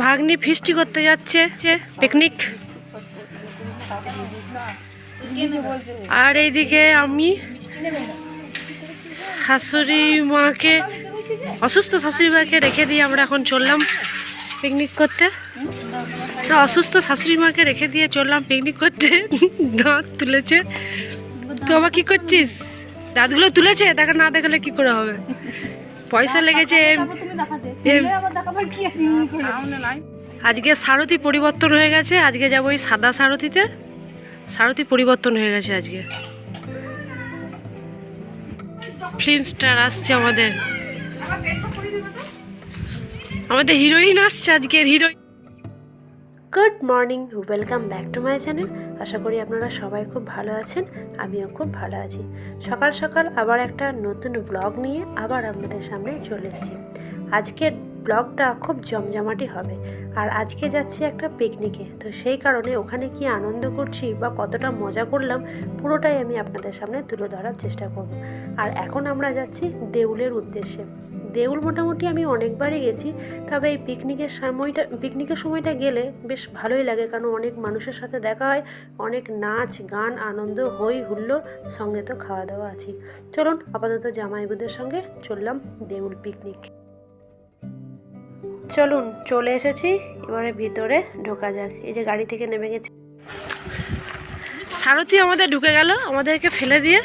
ভাগ্নি ফিস্টি করতে যাচ্ছে পিকনিক আর এইদিকে আমি শাশুড়ি মাকে, অসুস্থ শাশুড়ি মাকে রেখে দিয়ে আমরা এখন চললাম পিকনিক করতে। তো অসুস্থ শাশুড়ি মাকে রেখে দিয়ে চললাম পিকনিক করতে। দাঁত তুলেছে। তো আবার কি করছিস? দাঁতগুলো তুলেছে? দেখা না দেখালে কি করে হবে? পয়সা লেগেছে এম- আজকে সারথি পরিবর্তন হয়ে গেছে। আজকে যাব ওই সাদা সারথিতে। সারথি পরিবর্তন হয়ে গেছে আজকে। ফিল্ম স্টার আসছে আমাদের। আমাদের হিরোইন আসছে আজকের heroine good morning, welcome back to my channel. আশা করি আপনারা সবাই খুব ভালো আছেন, আমিও খুব ভালো আছি। সকাল সকাল আবার একটা নতুন ব্লগ নিয়ে আবার আপনাদের সামনে চলে এসেছি। আজকের ব্লগটা খুব জমজমাটি হবে, আর আজকে যাচ্ছি একটা পিকনিকে তো সেই কারণে ওখানে কি আনন্দ করছি বা কতটা মজা করলাম, পুরোটাই আমি আপনাদের সামনে তুলে ধরার চেষ্টা করব। আর এখন আমরা যাচ্ছি দেউলের উদ্দেশ্যে। দেউল মোটামুটি আমি অনেকবারই গেছি, তবে এই পিকনিকের সময়টা পিকনিকের সময়টা গেলে বেশ ভালোই লাগে কারণ অনেক মানুষের সাথে দেখা হয়, অনেক নাচ, গান, আনন্দ হই হুল্লোড় সঙ্গে তো খাওয়া দাওয়া আছে চলুন আপাতত জামাইবুদের সঙ্গে চললাম দেউল পিকনিক। চলুন চলে এসেছি, এবারে ভিতরে ঢোকা যাক। এই যে গাড়ি থেকে নেমে গেছে। সারথি আমাদের ঢুকে গেল, আমাদেরকে ফেলে দিয়ে।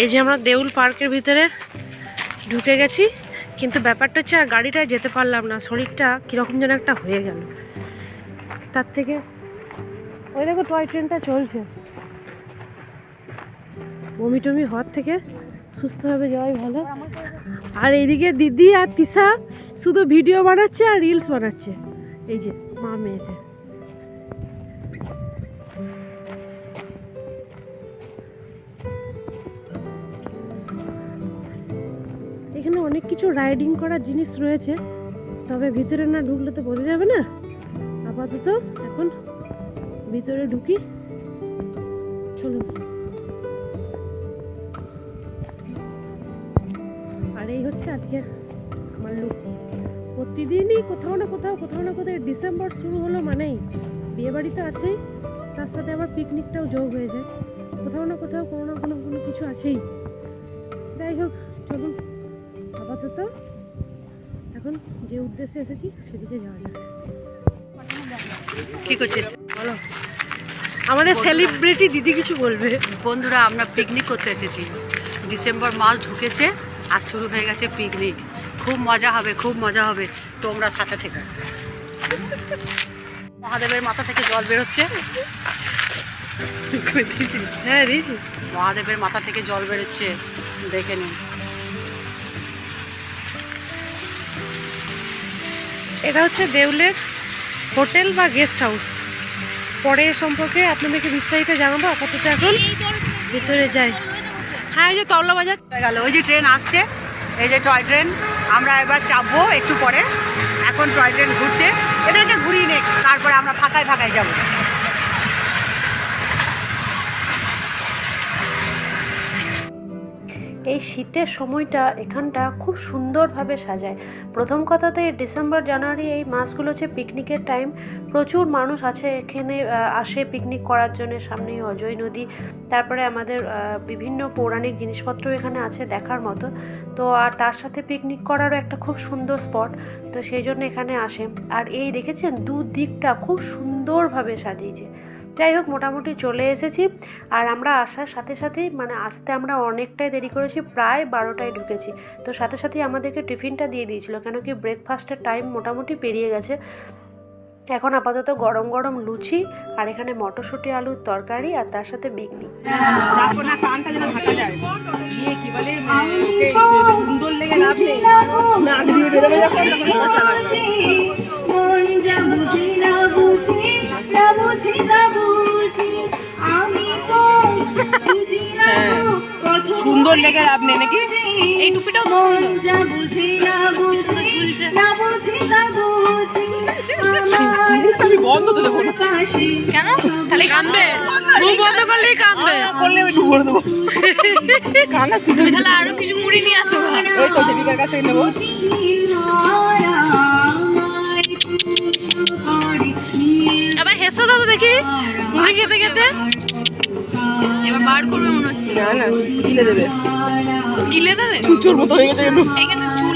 এই যে আমরা দেউল পার্কের ভিতরে ঢুকে গেছি। কিন্তু ব্যাপারটা হচ্ছে গাড়িটায় যেতে পারলাম না, শরীরটা কীরকম যেন একটা হয়ে গেল। তার থেকে, ওই দেখো টয় ট্রেনটা চলছে। বমি টমি হওয়ার থেকে সুস্থভাবে যাওয়াই ভালো। আর এইদিকে দিদি আর তিশা শুধু ভিডিও বানাচ্ছে আর রিলস বানাচ্ছে। এই যে, মা মেয়েতে কিছু রাইডিং করার জিনিস রয়েছে, তবে ভিতরে না ঢুকলে তো বোঝা যাবে না। আপাতত এখন ভিতরে ঢুকি। চলুন। আর এই হচ্ছে আজকে আমার লুক প্রতিদিনই কোথাও না কোথাও কোথাও না কোথাও ডিসেম্বর শুরু হলো মানেই। বিয়ে বাড়ি তো আছেই, তার সাথে আবার পিকনিকটাও যোগ হয়ে যায়। কোথাও না কোথাও কোনো না কোনো কোনো কিছু আছেই। যাই হোক আপাতত এখন যে উদ্দেশ্যে এসেছি সেদিকে যাওয়া যাক। কি করছিস? বলো। আমাদের সেলিব্রিটি দিদি কিছু বলবে? বন্ধুরা আমরা পিকনিক করতে এসেছি। ডিসেম্বর মাস ঢুকেছে আর শুরু হয়ে গেছে পিকনিক খুব মজা হবে খুব মজা হবে। তোমরা সাথে থেকে। মহাদেবের মাথা থেকে জল বেরোচ্ছে। হ্যাঁ দিয়েছি। মহাদেবের মাথা থেকে জল বেরোচ্ছে। দেখে নিন। এটা হচ্ছে দেউলের হোটেল বা গেস্ট হাউস। পরে সম্পর্কে আপনাদেরকে বিস্তারিত জানাব। আপাতত এখন ভিতরে যাই। হ্যাঁ এই যে তবলা বাজার। গেল, ওই যে ট্রেন আসছে, এই যে টয় ট্রেন। আমরা এবার চাপবো একটু পরে। এখন টয় ট্রেন ঘুরছে। এদেরকে ঘুরিয়ে নে, তারপরে আমরা ফাঁকায় ফাঁকায় যাব। এই শীতের সময়টা এখানটা খুব সুন্দরভাবে সাজায়। প্রথম কথা তো এই ডিসেম্বর, জানুয়ারি এই মাসগুলো হচ্ছে পিকনিকের টাইম প্রচুর মানুষ আছে এখানে আসে পিকনিক করার জন্য সামনেই অজয় নদী, তারপরে আমাদের বিভিন্ন পৌরাণিক জিনিসপত্র এখানে আছে দেখার মতো। তো আর তার সাথে পিকনিক করারও একটা খুব সুন্দর স্পট তো সেই জন্য এখানে আসে। আর এই দেখেছেন? দুদিকটা খুব সুন্দরভাবে সাজিয়েছে। যাই হোক মোটামুটি চলে এসেছি। আর আমরা আসার সাথে সাথেই মানে আসতে আমরা অনেকটাই দেরি করেছি প্রায় বারোটায় ঢুকেছি। তো সাথে সাথেই আমাদেরকে টিফিনটা দিয়ে দিয়েছিল কেন কি ব্রেকফাস্টের টাইম মোটামুটি পেরিয়ে গেছে। এখন আপাতত গরম গরম লুচি আর এখানে মটরশুঁটি আলুর তরকারি আর তার সাথে বেগনি। মন যা বুঝি না বুঝি না বুঝি না বুঝি আমি তো বুঝি না সুন্দর লেগে নেই নাকি? এই টুপিটাও তো সুন্দর। যা বুঝি না বুঝি না বুঝি না বুঝি আমার তুমি বন্ধ তো দেবো। কেন? খালি কাঁদবে। মুখ বন্ধ করলেই কাঁদবে। করলে ওই ডুবো দেবো। শুধু তুমি তাহলে আরও কিছু মুড়ি নিয়ে আসো। ওই তো দেবিকার কাছে নেব। হেসো দাদা দেখি? মুড়ি খেতে খেতে? এবার বার করবে মনে হচ্ছে। না না গিলে দেবে? গিলে দেবে? চুচুর মতো হয়ে গেছে এখানে চুল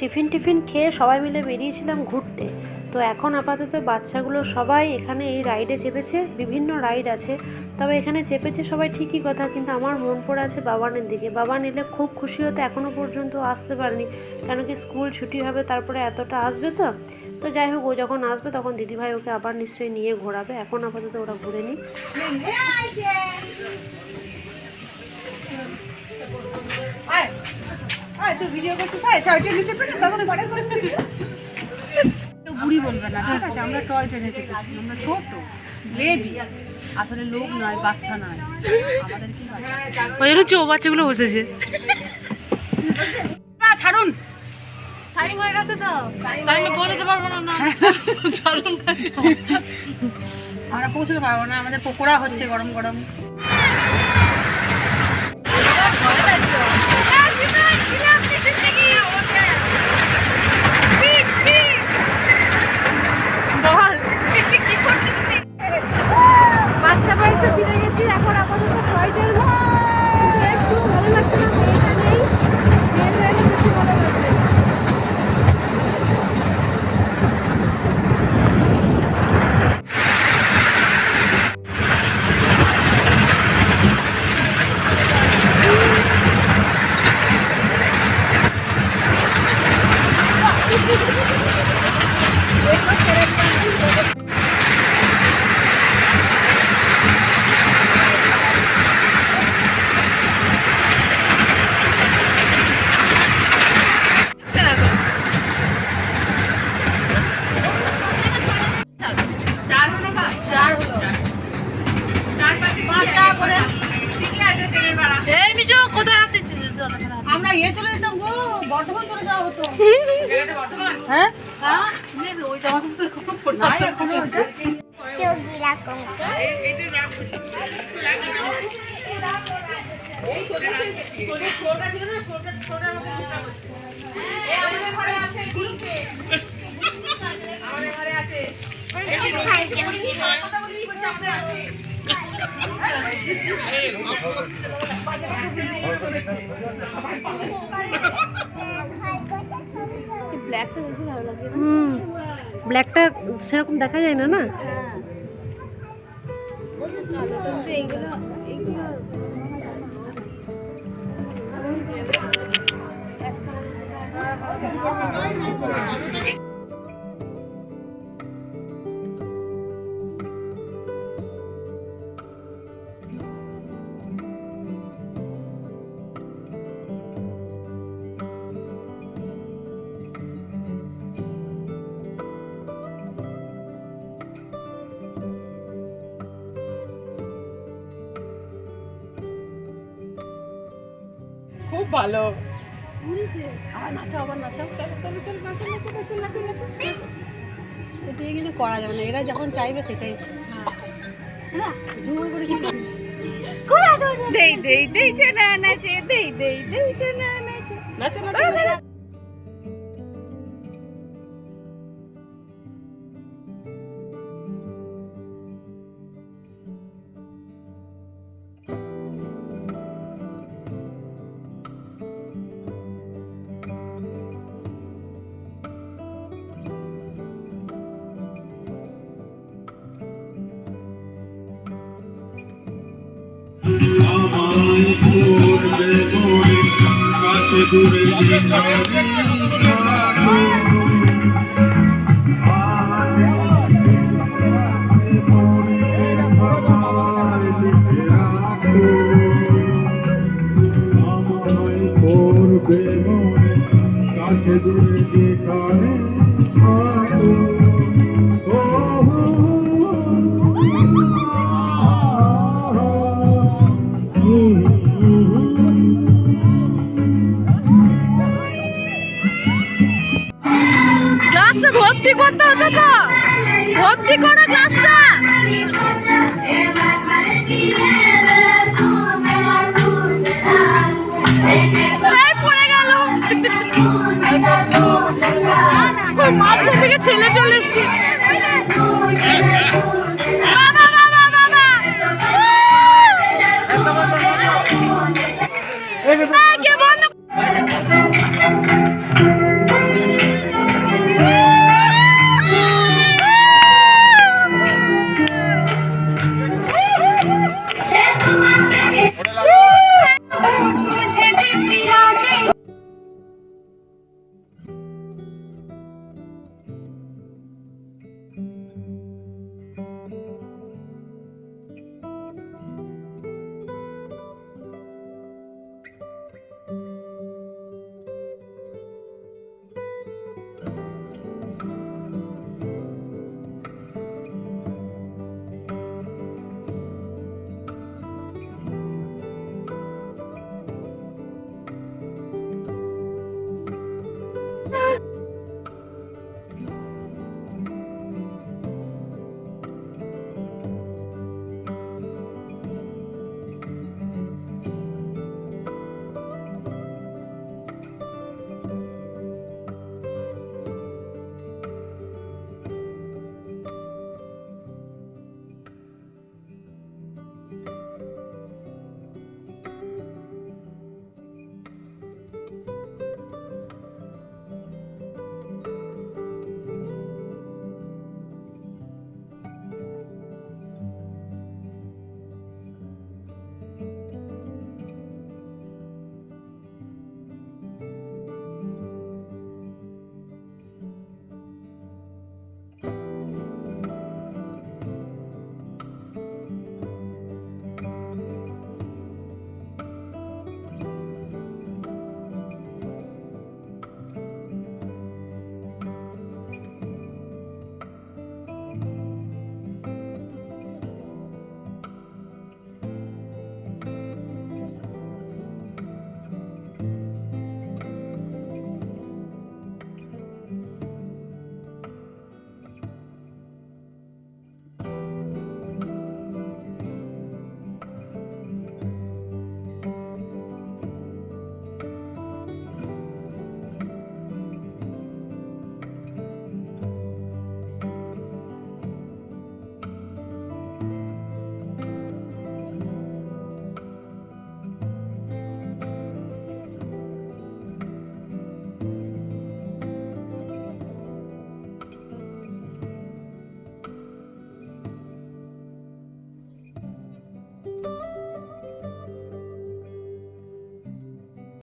টিফিন টিফিন খেয়ে সবাই মিলে বেরিয়েছিলাম ঘুরতে। তো এখন আপাতত বাচ্চাগুলো সবাই এখানে এই রাইডে চেপেছে বিভিন্ন রাইড আছে। তবে এখানে চেপেছে সবাই ঠিকই কথা কিন্তু আমার মন পড়ে আছে বাবানের দিকে। বাবা নিলে খুব খুশি হতে এখনও পর্যন্ত আসতে পারেনি। কেন কি স্কুল ছুটি হবে তারপরে এতটা আসবে তো? তো যাই হোক ও যখন আসবে তখন দিদিভাই ওকে আবার নিশ্চয়ই নিয়ে ঘোরাবে। এখন আপাতত ওরা ঘুরে নিই তুই ভিডিও করছিস? না তারপরে বাড়ি করে ফেলিস কেউ বুড়ি বলবে না ঠিক আছে আমরা টয় ট্রেনে চেপেছি আমরা ছোট বেবি আসলে লোক নয় বাচ্চা নয়। আমাদের কি বাচ্চা ওই জন্য চৌ বাচ্চাগুলো বসেছে। না ছাড়ুন। টাইম হয়ে গেছে তো টাইম বলে দিতে পারব না আমরা পৌঁছতে পারব না, আমাদের পকোড়া হচ্ছে গরম গরম। বাচ্চা ফিরে গেছি, এখন আপাতত টয় ট্রেন একটু ভালো লাগছে না মেয়েটা নেই মেয়েটা এলে বেশি ভালো লাগছে এই মিশো কোথায় হাতে আমরা ইয়ে চলে যেতাম গো বর্ধমান চলে যাওয়া হতো হ্যাঁ হ্যাঁ নাই এখনও ওইটা হুম ব্ল্যাকটা সেরকম দেখা যায় না না? খুব ভালো। আবার নাচাও আবার নাচাও। চলো চলো চলো নাচো নাচো নাচো নাচো নাচো নাচো। এটা কিন্তু করা যাবে না। এরা যখন চাইবে সেটাই। জোর করে কিছু দেই দেই দেই না নাচে দেই দেই দেই না নাচে নাচো নাচো। কাছে দূরে ভর্তি করতে হতো তো। ভর্তি করো ক্লাসটা। থেকে ছেলে চলে এসছে।